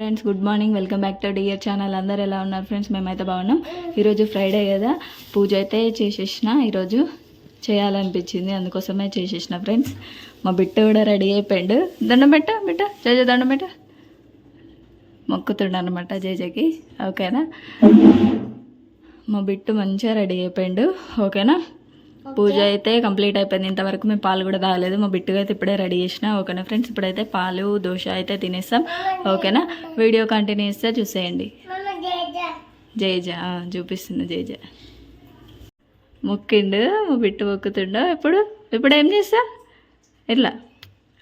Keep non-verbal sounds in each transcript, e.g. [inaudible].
Friends good morning welcome back to dear channel అందరు ఎలా ఉన్నారు ఫ్రెండ్స్ మేమైతే బాగున్నాం. ఈరోజు ఫ్రైడే కదా. పూజ అయితే చేసేసిన. ఈరోజు చేయాలనిపించింది. అందుకోసమే చేసేసిన ఫ్రెండ్స్ మా బిట్ట కూడా రెడీ అయిపోయాడు. దండం పెట్ట బిట్ట. జయ జయ దండం పెట్ట. మొక్కుతుండ అనమాట జయజకి ఓకేనా? మా బిట్టు మంచిగా రెడీ అయిపోయాడు. ఓకేనా? పూజ అయితే కంప్లీట్ అయిపోయింది. ఇంతవరకు మేము పాలు కూడా తాగలేదు. మా బిట్టుగా అయితే ఇప్పుడే రెడీ చేసిన. ఓకేనా ఫ్రెండ్స్? ఇప్పుడైతే పాలు దోశ అయితే తినేస్తాం. ఓకేనా? వీడియో కంటిన్యూ చేస్తే చూసేయండి. జయజ చూపిస్తుంది జయజ మొక్కిండు మా బిట్టు మొక్కుతుండో. ఇప్పుడు ఇప్పుడు ఏం చేస్తా? ఎట్లా?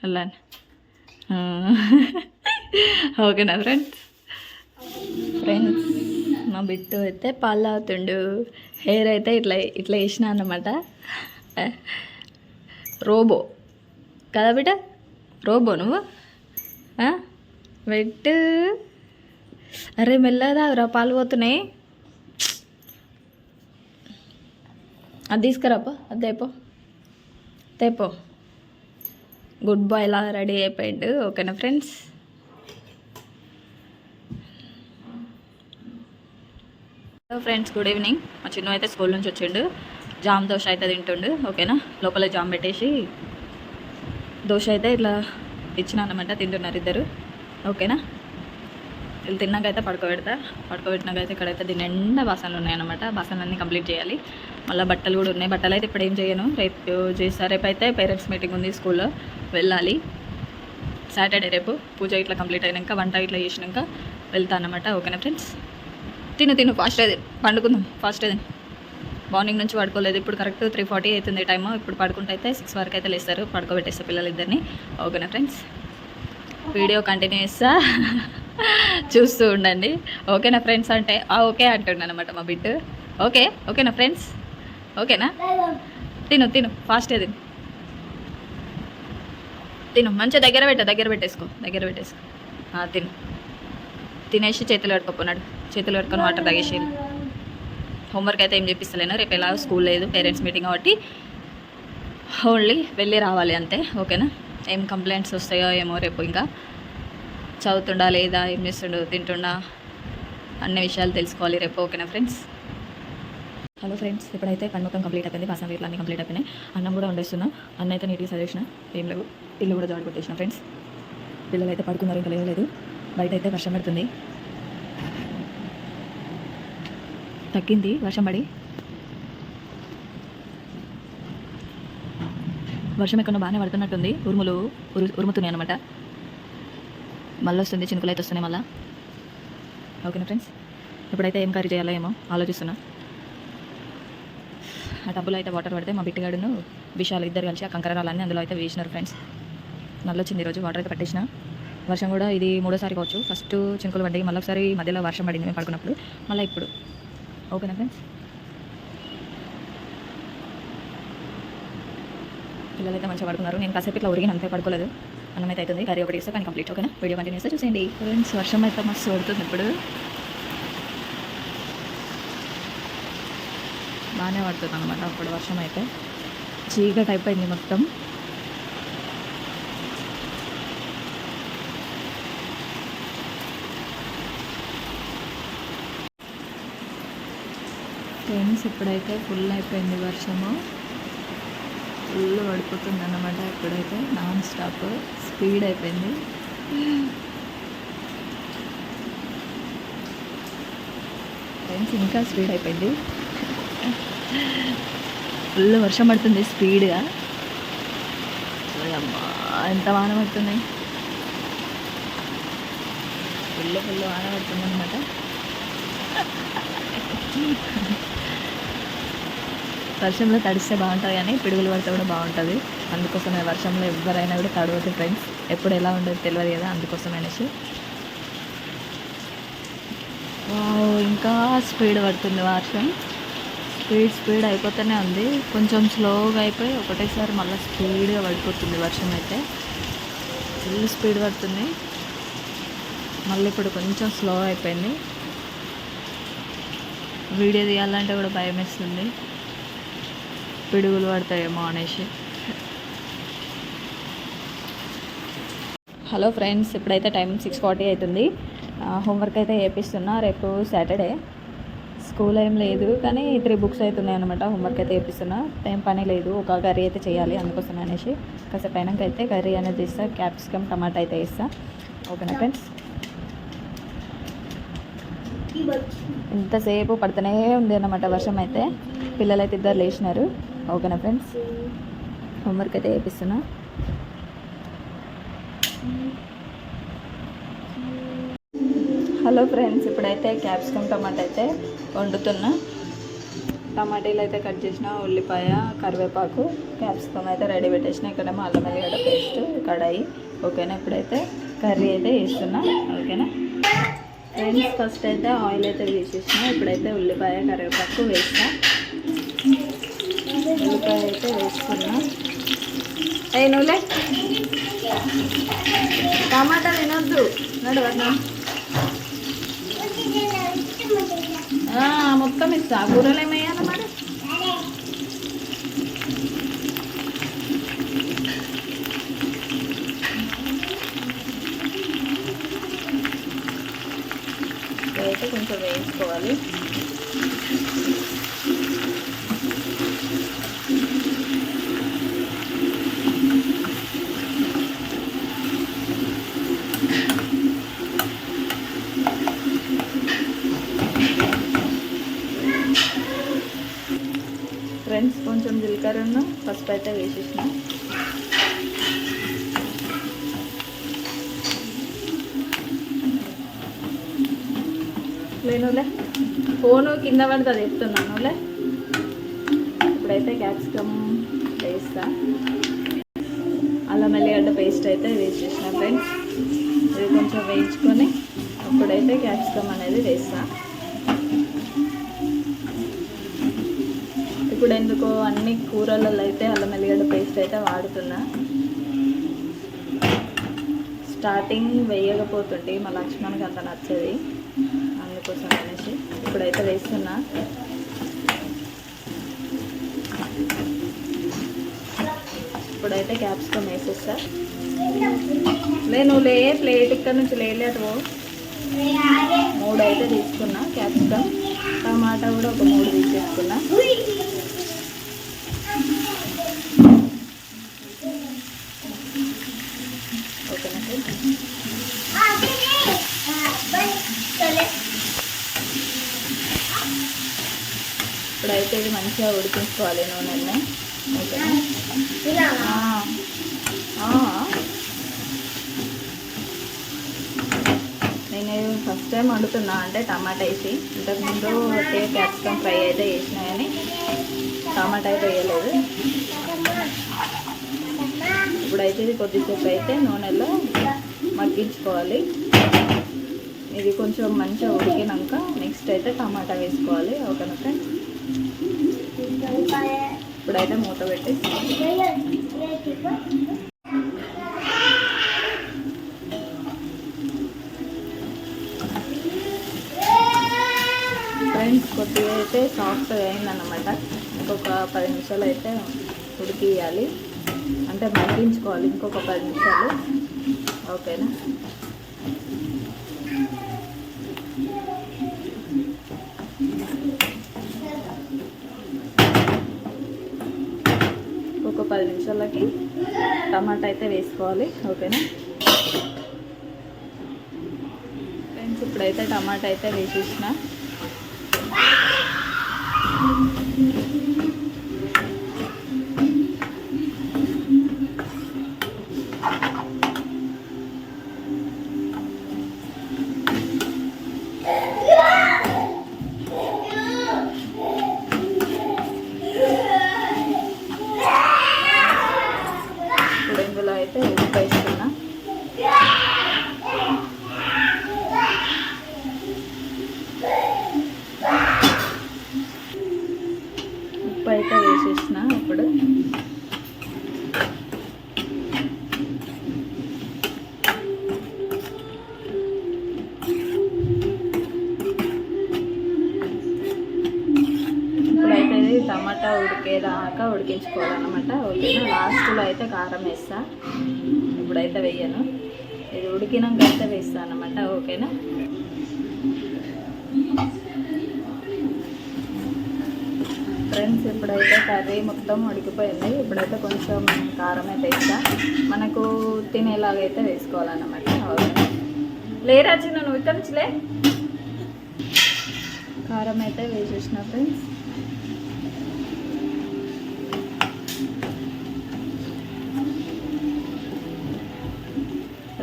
అలా [laughs] ఓకేనా ఫ్రెండ్స్? ఫ్రెండ్స్ మా బిట్టు అయితే పాలు తాగుతుండు. హెయిర్ అయితే ఇట్లా ఇట్లా వేసిన అన్నమాట. రోబో. కదా బిడ్డ? రోబో నువ్వు? ఆ? పెట్టు అరే మెల్లగా పాలు పోతున్నాయి. అది తీసుకురాపో అది తేపో తేపో గుడ్ బాయ్ లా రెడీ అయిపోయిండు ఓకేనా friends? Hello friends good evening. మా చిన్న అయితే స్కూల్ నుంచి వచ్చిండు. జామ్ దోశ అయితే తింటుండు ఓకేనా? లోపల జామ్ పెట్టేసి దోశ అయితే ఇట్లా ఇచ్చిన అనమాట తింటున్నారు ఇద్దరు ఓకేనా? వీళ్ళు తిన్నాక అయితే పడుకోబెడతా. పడుకోబెట్టినాక అయితే ఇక్కడైతే దీని నిండా బాసనలు ఉన్నాయన్నమాట. బాసనలన్నీ కంప్లీట్ చేయాలి. మళ్ళీ బట్టలు కూడా ఉన్నాయి. బట్టలు అయితే ఇప్పుడు ఏం చేయను. రేపు చేస్తా. రేపు అయితే పేరెంట్స్ మీటింగ్ ఉంది స్కూల్లో. వెళ్ళాలి. సాటర్డే రేపు పూజ ఇట్లా కంప్లీట్ అయినాక వంట ఇట్లా చేసినాక వెళ్తా అనమాట ఓకేనా ఫ్రెండ్స్? తిను తిను. ఫాస్ట్ అది. పండుకుందాం. ఫాస్ట్ అది. మార్నింగ్ నుంచి పడుకోలేదు. ఇప్పుడు కరెక్ట్ త్రీ ఫార్టీ అవుతుంది టైం ఇప్పుడు పడుకుంటే అయితే సిక్స్ వరకు అయితే లేస్తారు. పడుకోబెట్టేస్తారు పిల్లలిద్దరిని. ఓకేనా ఫ్రెండ్స్ వీడియో కంటిన్యూ చేస్తా చూస్తూ ఉండండి. ఓకేనా ఫ్రెండ్స్ అంటే? ఓకే అంటుండ అనమాట మా బిడ్డు. ఓకే ఓకేనా ఫ్రెండ్స్ ఓకేనా తిను తిను. ఫాస్ట్ తిను తిను. మంచిగా దగ్గర పెట్ట దగ్గర పెట్టేసుకో. దగ్గర పెట్టేసుకో. తిను. తినేసి చేతులు కడుక్కోపోన్నాడు చేతులు కడుక్కొని వాటర్ తాగేసేది హోంవర్క్ అయితే ఏం చెప్పిస్తలేను రేపు ఎలా స్కూల్ లేదు పేరెంట్స్ మీటింగ్ కాబట్టి ఓన్లీ వెళ్ళి రావాలి అంతే ఓకేనా? ఏం కంప్లైంట్స్ వస్తాయో ఏమో రేపు ఇంకా. చదువుతుండా లేదా ఏం చేస్తుండో తింటుండా అన్ని విషయాలు తెలుసుకోవాలి రేపు ఓకేనా ఫ్రెండ్స్ హలో ఫ్రెండ్స్ ఇప్పుడైతే కన్ముఖం కంప్లీట్ అయిపోయింది పాసం వీటిలో అన్నీ కంప్లీట్ అయిపోయినాయి. అన్నం కూడా వండేస్తున్నా. అన్న అయితే నీట్గా చదివేసిన ఏం లేవు. ఇల్లు కూడా జాడు కొట్టేసిన ఫ్రెండ్స్ పిల్లలు అయితే పడుకున్నారు ఇంకా లేదు బయట అయితే వర్షం పడుతుంది. తగ్గింది వర్షం పడి. వర్షం ఎక్కడో బాగానే పడుతున్నట్టుంది. ఉరుములు ఉరు ఉరుముతున్నాయి అనమాట మళ్ళీ వస్తుంది చినుకులు అయితే వస్తున్నాయి మళ్ళీ. ఓకేనా ఫ్రెండ్స్? ఇప్పుడైతే ఏం కర్రీ చేయాలో ఏమో ఆలోచిస్తున్నా. ఆ టబ్బులో అయితే వాటర్ పడితే మా బిట్టిగాడును విషయాలు ఇద్దరు కలిసి ఆ కంకరాలన్నీ అందులో అయితే వేసినారు ఫ్రెండ్స్. నల్లొచ్చింది ఈరోజు వాటర్ అయితే పట్టేసిన. వర్షం కూడా ఇది మూడోసారి కావచ్చు. ఫస్ట్ చినుకులు పడ్డాయి. మళ్ళీ ఒకసారి మధ్యలో వర్షం పడింది మేము పడుకున్నప్పుడు. మళ్ళీ ఇప్పుడు. ఓకేనా ఫ్రెండ్స్? పిల్లలు అయితే మంచిగా పడుకున్నారు. నేను కాసేపు ఇట్లా ఉరిగిన అంతే పడుకోలేదు. అన్నం అయితే అవుతుంది. కర్రీ ఒకటి ఇస్తే కానీ కంప్లీట్ ఓకేనా? వీడియో కంటిన్యూ చేస్తే చూసేయండి. ఫ్రెండ్స్ వర్షం అయితే మస్తు పడుతుంది ఇప్పుడు. బాగానే పడుతుంది అనమాట అప్పుడు వర్షం అయితే. చీకటి అయిపోయింది మొత్తం. ఫ్రెండ్స్ ఇప్పుడైతే ఫుల్ అయిపోయింది వర్షము. ఫుల్ పడిపోతుంది అన్నమాట ఇప్పుడైతే నాన్ స్టాప్ స్పీడ్ అయిపోయింది. ఫ్రెండ్స్ ఇంకా స్పీడ్ అయిపోయింది. ఫుల్ వర్షం పడుతుంది స్పీడ్గా అమ్మా ఎంత వాన పడుతుంది. ఫుల్ ఫుల్ వాన పడుతుంది అనమాట వర్షంలో తడిస్తే బాగుంటుంది కానీ పిడుగులు పడితే కూడా బాగుంటుంది. అందుకోసమే వర్షంలో ఎవరైనా కూడా తడవద్దు ఫ్రెండ్స్ ఎప్పుడు ఎలా ఉండదు తెలియదు కదా అందుకోసం అనేసి. వావ్, ఇంకా స్పీడ్ పడుతుంది వర్షం. స్పీడ్ స్పీడ్ అయిపోతూనే ఉంది. కొంచెం స్లోగా అయిపోయి ఒకటేసారి మళ్ళీ స్పీడ్గా పడిపోతుంది వర్షం అయితే. ఫుల్ స్పీడ్ పడుతుంది. మళ్ళీ ఇప్పుడు కొంచెం స్లో అయిపోయింది. వీడియో తీయాలంటే కూడా భయం వేస్తుంది. పిడుగులు పడతాయేమో అనేసి. హలో ఫ్రెండ్స్ ఇప్పుడైతే టైం సిక్స్ ఫార్టీ అవుతుంది. హోంవర్క్ అయితే చేపిస్తున్నా. రేపు సాటర్డే. స్కూల్ ఏం లేదు కానీ త్రీ బుక్స్ అవుతున్నాయి అనమాట హోంవర్క్ అయితే చేపిస్తున్నా. ఏం పని లేదు ఒక కర్రీ అయితే చేయాలి అందుకోసం అనేసి. కాసేపు అయినాక అయితే కర్రీ అనేది ఇస్తా క్యాప్సికమ్ టమాటా అయితే ఇస్తా ఓకేనా ఫ్రెండ్స్? ఇంతసేపు పడుతూనే ఉంది అనమాట వర్షం అయితే. పిల్లలు అయితే ఇద్దరు లేచినారు. ఓకేనా ఫ్రెండ్స్? హోంవర్క్ అయితే చేపిస్తున్నా. హలో ఫ్రెండ్స్ ఇప్పుడైతే క్యాప్సికమ్ టమాటా అయితే వండుతున్నా. టమాటీలు అయితే కట్ చేసిన ఉల్లిపాయ కరివేపాకు క్యాప్సికమ్ అయితే రెడీ పెట్టేసిన. ఇక్కడ అల్లం ఎల్లిగడ్డ పేస్ట్ కడాయి. ఓకేనా? ఇప్పుడైతే కర్రీ అయితే వేస్తున్నా ఓకేనా? ఫ్రెండ్స్ ఫస్ట్ అయితే ఆయిల్ అయితే వేసేసిన ఇప్పుడైతే ఉల్లిపాయ కరివేపాకు వేస్తా మిరపకాయ అయితే వేస్తున్నా ఏ నువ్వులే. టమాటా తినొద్దు. నడవన్నా మొత్తం ఇస్తా. కూరలు ఏమయ్యాను మరి? అయితే కొంచెం వేయించుకోవాలి. ఫ్రెండ్స్ కొంచెం జీలకర్రను పసుపు అయితే వేసేసిన. లేనులే ఫోను కింద పడుతుంది చెప్తున్నానులే ఇప్పుడైతే క్యాప్సికమ్ వేస్తా. అల్లం వెల్లిగడ్డ పేస్ట్ అయితే వేసేసిన ఫ్రెండ్స్. ఇది కొంచెం వేయించుకొని అప్పుడైతే క్యాప్సికమ్ అనేది వేస్తాను ఇప్పుడు ఎందుకో అన్ని కూరలలో అయితే అల్లం ఎల్లిగడ్డ పేస్ట్ అయితే వాడుతున్నా. స్టార్టింగ్ వేయకపోతుండే మా లక్ష్మణ్కి అంత నచ్చది. అందుకోసం అనేసి ఇప్పుడైతే వేస్తున్నా. ఇప్పుడైతే క్యాప్సికమ్ వేసేస్తా. నేను లే ప్లేట్ ఇక్కడ నుంచి లేలేదు మూడు అయితే తీసుకున్నా క్యాప్సికమ్. టమాటా కూడా ఒక మూడు తీసేసుకున్నా ఓకేనా ఫ్రెండ్స్? ఇప్పుడైతే ఇది మంచిగా ఉడికించుకోవాలి నూనెల్ని. ఆ. నేను ఫస్ట్ టైం వండుతున్నా అంటే టమాటా వేసి. ఇంతకుముందు ఒకే క్యాప్సికమ్ ఫ్రై అయితే వేసిన కానీ టమాటా అయితే వేయలేదు. ఇప్పుడైతే ఇది కొద్దిసేపు అయితే నూనెలో మగ్గించుకోవాలి. ఇది కొంచెం మంచిగా ఉడికినాక నెక్స్ట్ అయితే టమాటా వేసుకోవాలి. ఓకేనా ఫ్రెండ్స్ ఇప్పుడైతే మూత పెట్టి ఫ్రెండ్స్ కొద్దిగా అయితే సాఫ్ట్ అయిందన్నమాట. ఇంకొక పది నిమిషాలు అయితే ఉడికియాలి. అంటే మగ్గించుకోవాలి ఇంకొక పది నిమిషాలు. ఓకేనా? ఒక పది నిమిషాలకి టమాటా అయితే వేసుకోవాలి ఓకేనా? ఫ్రెండ్స్ ఇప్పుడైతే టమాటా అయితే వేసేసిన. అంతా ఉడికేదాకా ఉడికించుకోవాలన్నమాట. ఉడికిన లాస్ట్లో అయితే కారం వేస్తా. ఇప్పుడైతే వేయను. ఇది ఉడికినాక అయితే వేస్తా అనమాట ఓకేనా? ఫ్రెండ్స్ ఇప్పుడైతే కర్రీ మొత్తం ఉడికిపోయింది. ఇప్పుడైతే కొంచెం కారం అయితే వేస్తా. మనకు తినేలాగైతే వేసుకోవాలన్నమాట. లేరా చిన్న నువ్వు తెలుసులే కారం అయితే వేసేసిన ఫ్రెండ్స్.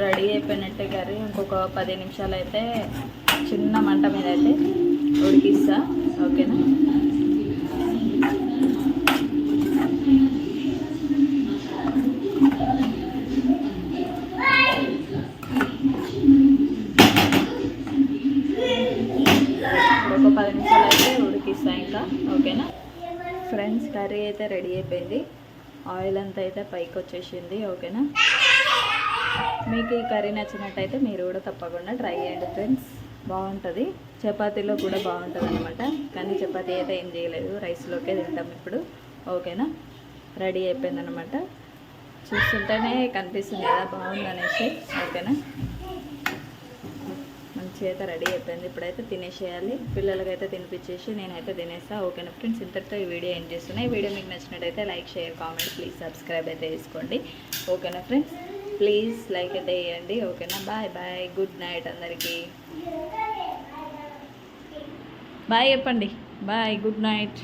రెడీ అయిపోయినట్టే కర్రీ ఇంకొక పది నిమిషాలు అయితే చిన్న మంట మీద అయితే ఉడికిస్తా. ఓకేనా? ఒక పది నిమిషాలు అయితే ఉడికిస్తా ఇంకా. ఓకేనా? ఫ్రెండ్స్ కర్రీ అయితే రెడీ అయిపోయింది. ఆయిల్ అంతా అయితే పైకి వచ్చేసింది ఓకేనా? మీకు ఈ కర్రీ నచ్చినట్టయితే మీరు కూడా తప్పకుండా ట్రై చేయండి ఫ్రెండ్స్. బాగుంటుంది. చపాతీలో కూడా బాగుంటుంది అనమాట కానీ చపాతీ అయితే ఏం చేయలేదు. రైస్లోకే తింటాం ఇప్పుడు. ఓకేనా? రెడీ అయిపోయింది అనమాట చూస్తుంటేనే కనిపిస్తుంది కదా బాగుంది అనేసి ఓకేనా? మంచిగా అయితే రెడీ అయిపోయింది. ఇప్పుడైతే తినేసేయాలి. పిల్లలకైతే తినిపించేసి నేనైతే తినేస్తా. ఓకేనా ఫ్రెండ్స్? ఇంతటితో ఈ వీడియో ఏం చేస్తున్నాయి ఈ వీడియో మీకు నచ్చినట్టయితే like share comment please subscribe అయితే చేసుకోండి. ఓకేనా ఫ్రెండ్స్? ప్లీజ్ లైక్ అయితే వేయండి ఓకేనా? బాయ్ బాయ్ గుడ్ నైట్ అందరికీ. బాయ్ చెప్పండి. Bye good night.